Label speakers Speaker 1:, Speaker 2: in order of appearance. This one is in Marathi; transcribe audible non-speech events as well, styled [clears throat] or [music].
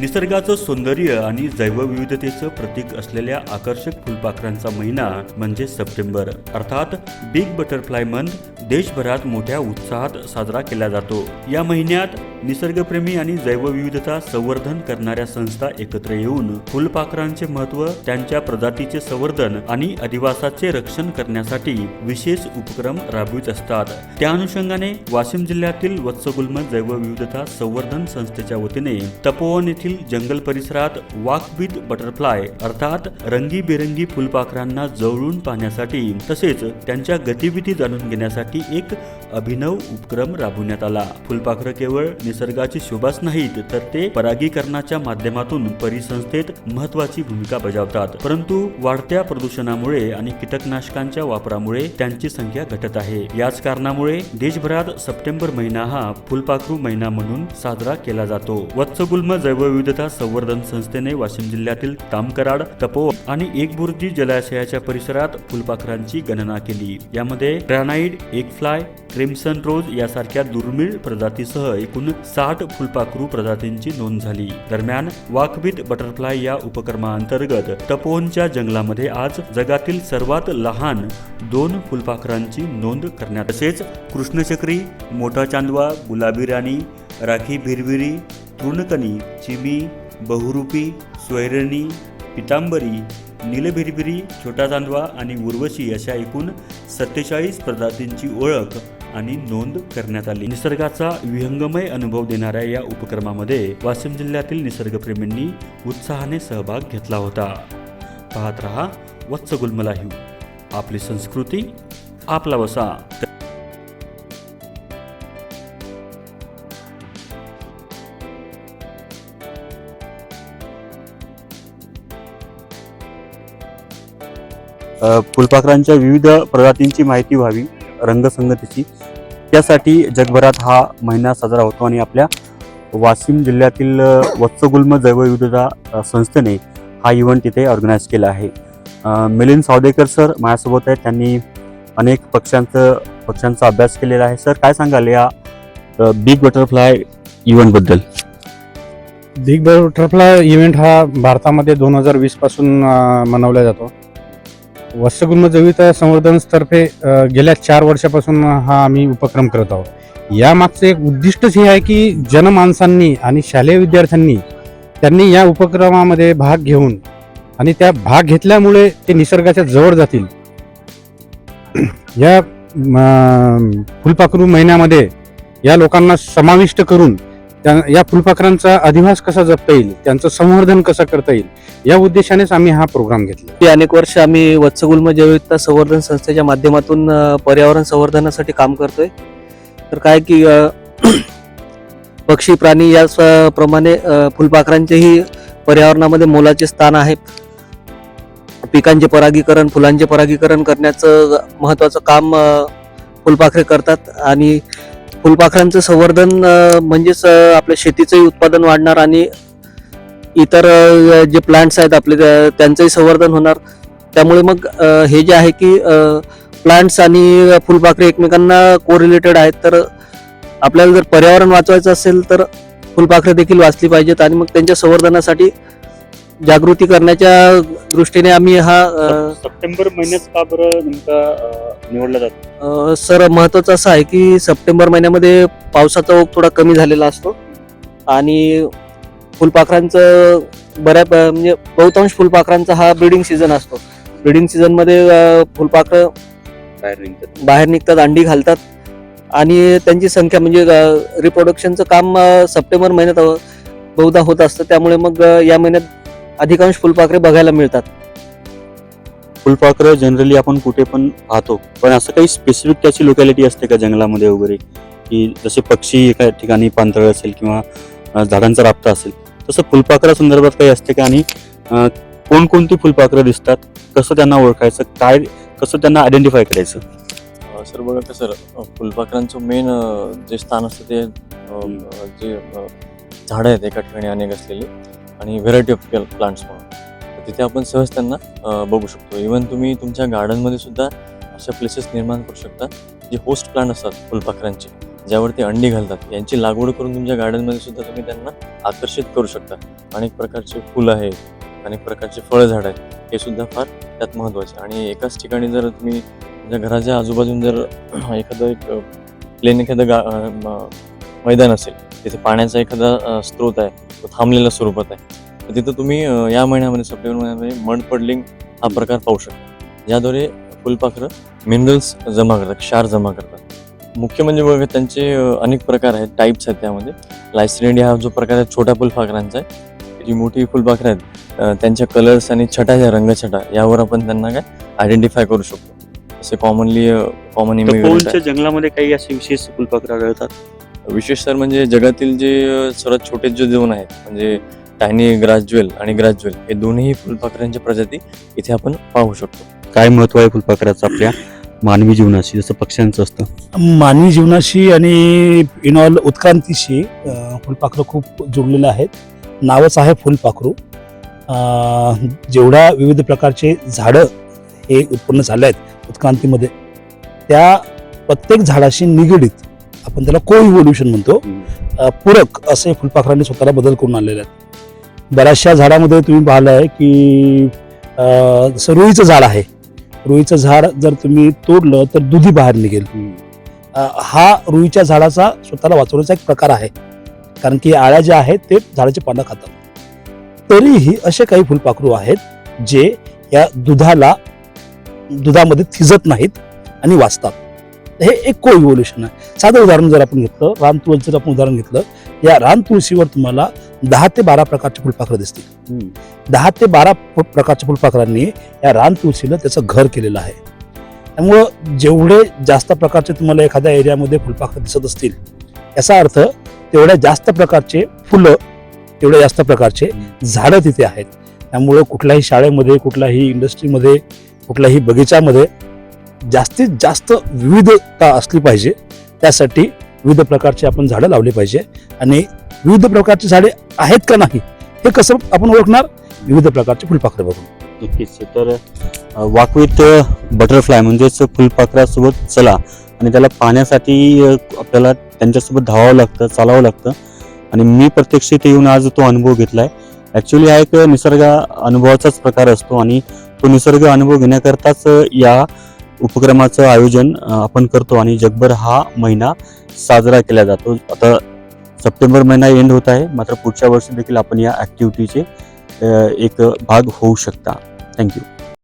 Speaker 1: निसर्गाचं सौंदर्य आणि जैवविविधतेचं प्रतीक असलेल्या आकर्षक फुलपाखरांचा महिना म्हणजे सप्टेंबर. अर्थात बिग बटरफ्लाय मंथ देशभरात मोठ्या उत्साहात साजरा केला जातो. या महिन्यात निसर्गप्रेमी आणि जैवविविधता संवर्धन करणाऱ्या संस्था एकत्र येऊन फुलपाखरांचे महत्त्व त्यांच्या प्रजातीचे संवर्धन आणि अधिवासाचे रक्षण करण्यासाठी विशेष उपक्रम राबवित असतात. त्या अनुषंगाने वाशिम जिल्ह्यातील वत्सगुल्म जैवविविधता संवर्धन संस्थेच्या वतीने तपोवन येथील जंगल परिसरात वॉक विथ बटरफ्लाय अर्थात रंगीबेरंगी फुलपाखरांना जवळून पाहण्यासाठी तसेच त्यांच्या गतिविधी जाणून घेण्यासाठी एक अभिनव उपक्रम राबवण्यात आला. फुलपाखरं केवळ निसर्गाची शोभाच नाहीत तर ते परागीकरणाच्या माध्यमातून परिसंस्थेत महत्वाची भूमिका बजावतात. परंतु वाढत्या प्रदूषणामुळे आणि कीटकनाशकांच्या वापरामुळे त्यांची संख्या घटत आहे. याच कारणामुळे देशभरात सप्टेंबर महिना हा फुलपाखरू महिना म्हणून साजरा केला जातो. वत्सगुल्म जैवविविधता संवर्धन संस्थेने वाशिम जिल्ह्यातील तामकराड तपो आणि एकबुर्जी जलाशयाच्या परिसरात फुलपाखरांची गणना केली. यामध्ये ग्रॅनाइड एक फ्लाय क्रिम्सन रोज यासारख्या दुर्मिळ प्रजातीसह एकूण साठ फुलपाखरू प्रजातींची नोंद झाली. दरम्यान वाक बटरफ्लाय या उपक्रमाअंतर्गत तपोनच्या जंगलामध्ये आज जगातील सर्वात लहान दोन फुलपाखरांची नोंद करण्यात तसेच कृष्णचक्री मोठा चांदवा गुलाबी राणी राखी भिरभिरी तृणकणी चिमी बहुरूपी स्वैरणी पितांबरी नीलभिरभिरी छोटा चांदवा आणि उर्वशी अशा एकूण सत्तेचाळीस प्रजातींची ओळख आणि नोंद करण्यात आली. निसर्गाचा विहंगमय अनुभव देणाऱ्या या उपक्रमामध्ये वाशिम जिल्ह्यातील निसर्गप्रेमींनी उत्साहाने सहभाग घेतला होता. पाहत रहा वत्स गुलमलाही. आपली संस्कृती आपला वसा. फुलपाखरांच्या विविध प्रजातींची माहिती व्हावी रंगसंगतीची. त्यासाठी जगभरात हा महिना साजरा होतो आणि आपल्या वाशिम जिल्ह्यातील वत्सगुल्म जैवविविधता संस्थेने हा इव्हेंट इथे ऑर्गनाईज केला आहे. मिलिंद सावदेकर सर माझ्यासोबत आहेत. त्यांनी अनेक पक्ष्यांचं पक्ष्यांचा अभ्यास केलेला आहे. सर काय सांगाल या बिग बटरफ्लाय इव्हेंटबद्दल
Speaker 2: बिग बटरफ्लाय इव्हेंट हा भारतामध्ये दोन हजार वीसपासून मनवला जातो. वत्सगुल्म जविता संवर्धन तर्फे गेल्या चार वर्षापासून हा आम्ही उपक्रम करत आहोत. यामागचं एक उद्दिष्टच हे आहे की जनमानसांनी आणि शालेय विद्यार्थ्यांनी त्यांनी या उपक्रमामध्ये भाग घेऊन आणि त्या भाग घेतल्यामुळे ते निसर्गाच्या जवळ जातील. या फुलपाखरू महिन्यामध्ये या लोकांना समाविष्ट करून त्या या फुलपाखरांचा अधिवास कसा जपता येईल? त्यांचं संवर्धन कसं करता येईल? या उद्देशानेच आम्ही हा प्रोग्राम घेतला.
Speaker 3: अनेक वर्ष आम्ही वत्सगुल्म जैवविधता संवर्धन संस्थेच्या माध्यमातून पर्यावरण संवर्धनासाठी काम करतोय. तर काय की [clears throat] पक्षी प्राणी या प्रमाणे फुलपाखरांचेही पर्यावरणामध्ये मोलाचे स्थान आहे. पिकांचे परागीकरण फुलांचे परागीकरण करण्याचं महत्त्वाचं काम फुलपाखरे करतात. आणि फुलपाखरांचं संवर्धन म्हणजेच आपल्या शेतीचंही उत्पादन वाढणार आणि इतर जे प्लांट्स आहेत आपले त्यांचंही संवर्धन होणार. त्यामुळे मग हे जे आहे की प्लांट्स आणि फुलपाखरे एकमेकांना कोरिलेटेड आहेत. तर आपल्याला जर पर्यावरण वाचवायचं असेल तर फुलपाखरे देखील वाचली पाहिजेत आणि मग त्यांच्या संवर्धनासाठी जागृती करण्याच्या दृष्टीने आम्ही हा
Speaker 1: सप्टेंबर महिन्यात का बरं नेमका निवडला जातो?
Speaker 3: सर महत्वाचं असं आहे की सप्टेंबर महिन्यामध्ये पावसाचा ओघ थोडा कमी झालेला असतो. आणि फुलपाखरांचं बऱ्या म्हणजे बहुतांश फुलपाखरांचा हा ब्रीडिंग सीझन असतो. ब्रीडिंग सीझनमध्ये फुलपाखरं
Speaker 1: बाहेर निघतात.
Speaker 3: बाहेर निघतात अंडी घालतात. आणि त्यांची संख्या म्हणजे रिप्रोडक्शनचं काम सप्टेंबर महिन्यात बहुधा होत असतं. त्यामुळे मग या महिन्यात अधिकांश फुलपाखरे बघायला मिळतात.
Speaker 1: फुलपाखरं जनरली आपण कुठे पण पाहतो. पण असं काही स्पेसिफिक त्याची लोकॅलिटी असते का जंगलामध्ये वगैरे? की जसे पक्षी एका ठिकाणी पांथळ असेल किंवा झाडांचा राबता असेल. तसं फुलपाखरा संदर्भात काही असते का? आणि कोणकोणती फुलपाखरं दिसतात? कसं त्यांना ओळखायचं? काय कसं त्यांना आयडेंटिफाय करायचं?
Speaker 4: सर बघा का सर फुलपाखरांचं मेन जे स्थान असतं ते जे झाडं आहेत एका ठिकाणी अनेक असलेली. आणि व्हेरायटी ऑफ प्लांट्स म्हणून. तिथे आपण सहज त्यांना बघू शकतो. इवन तुम्ही तुमच्या गार्डनमध्ये सुद्धा अशा प्लेसेस निर्माण करू शकता जे होस्ट प्लांट असतात फुलपाखरांचे ज्यावरती अंडी घालतात. यांची लागवड करून तुमच्या गार्डनमध्ये सुद्धा तुम्ही त्यांना आकर्षित करू शकता. अनेक प्रकारचे फुलं आहेत अनेक प्रकारचे फळझाड आहेत हे सुद्धा फार त्यात महत्त्वाचे आणि एकाच ठिकाणी जर तुम्ही तुमच्या घराच्या आजूबाजून जर [clears throat] एखादं एक प्लेन एखादं गा मैदान असेल तिथे पाण्याचा एखादा स्रोत आहे तो थांबलेल्या स्वरूपात आहे. तर तिथं तुम्ही या महिन्यामध्ये सप्टेंबर महिन्यामध्ये मड पडलिंग हा प्रकार पाहू शकता. ज्याद्वारे फुलपाखरं मिनरल्स जमा करतात क्षार जमा करतात. मुख्य म्हणजे बघा त्यांचे अनेक प्रकार आहेत टाईप्स आहेत त्यामध्ये. लायसिनेडिया हा जो प्रकार आहे छोट्या फुलपाखरांचा आहे. जी मोठी फुलपाखरं आहेत त्यांच्या कलर्स आणि छटा ज्या रंगछटा यावर आपण त्यांना काय आयडेंटिफाय करू शकतो. असे कॉमनली कॉमन
Speaker 5: जंगलामध्ये काही असे विशेष फुलपाखरं आढळतात?
Speaker 4: विशेष तर म्हणजे जगातील जे सर्वात छोटे जे दोन आहेत म्हणजे टायनी ग्रास ज्वेल आणि ग्रास ज्वेल हे दोन्ही फुलपाखरांच्या प्रजाती इथे आपण पाहू शकतो.
Speaker 5: काय महत्त्व आहे फुलपाखराचं आपल्या मानवी जीवनाशी जसं पक्ष्यांचं असतं?
Speaker 6: मानवी जीवनाशी आणि इनऑल उत्क्रांतीशी फुलपाखरं खूप जुळलेलं आहेत. नावच आहे फुलपाखरू. अ, जेवढ्या विविध प्रकारचे झाडं हे उत्पन्न झाले आहेत उत्क्रांतीमध्ये त्या प्रत्येक झाडाशी निगडीत आपण त्याला को इव्होल्युशन म्हणतो. पूरक असे फुलपाखरांनी स्वतःला बदल करून आणलेले आहेत. बऱ्याचशा झाडामध्ये तुम्ही पाहिलंय की अ, जसं रुईचं झाड आहे. रुईचं झाड जर तुम्ही तोडलं तर दुधी बाहेर निघेल. हा रुईच्या झाडाचा स्वतःला वाचवण्याचा एक प्रकार आहे. कारण की आळ्या ज्या आहेत ते झाडाची पानं खातात. तरीही असे काही फुलपाखरू आहेत जे या दुधाला दुधामध्ये थिजत नाहीत आणि वाचतात. हे एक को इव्होल्युशन आहे. साधं उदाहरण जर आपण घेतलं रान जर आपण उदाहरण घेतलं या रान तुळशीवर तुम्हाला दहा ते बारा प्रकारचे फुलपाखरं दिसतील. दहा ते बारा प्रकारच्या फुलपाखरांनी या रान तुळशीला त्याचं घर केलेलं आहे. त्यामुळं जेवढे जास्त प्रकारचे तुम्हाला एखाद्या एरियामध्ये फुलपाखरं दिसत असतील याचा अर्थ तेवढ्या जास्त प्रकारचे फुलं तेवढ्या जास्त प्रकारचे झाडं तिथे आहेत. त्यामुळं कुठल्याही शाळेमध्ये कुठल्याही इंडस्ट्रीमध्ये कुठल्याही बगीच्यामध्ये जास्तीत जास्त विविधता असली पाहिजे. त्यासाठी विविध प्रकारचे आपण झाडं लावली पाहिजे. आणि विविध प्रकारची झाडे आहेत का नाही हे कसं आपण ओळखणार? विविध प्रकारचे फुलपाखरं बघून.
Speaker 5: नक्कीच. तर वॉक बटरफ्लाय म्हणजेच फुलपाखरासोबत चला. आणि त्याला पाहण्यासाठी आपल्याला त्यांच्यासोबत धावावं लागतं चालावं लागतं. आणि मी प्रत्यक्ष इथे येऊन आज तो अनुभव घेतलाय. ॲक्च्युली हा एक निसर्ग अनुभवाचाच प्रकार असतो. आणि तो निसर्ग अनुभव घेण्याकरताच या उपक्रमाचं आयोजन आपण करतो आणि जगभर हा महिना साजरा केला जातो. आता सप्टेंबर महिना एंड होत आहे. मात्र पुढच्या वर्षी देखील आपण या ॲक्टिव्हिटीचे एक भाग होऊ शकता. थँक्यू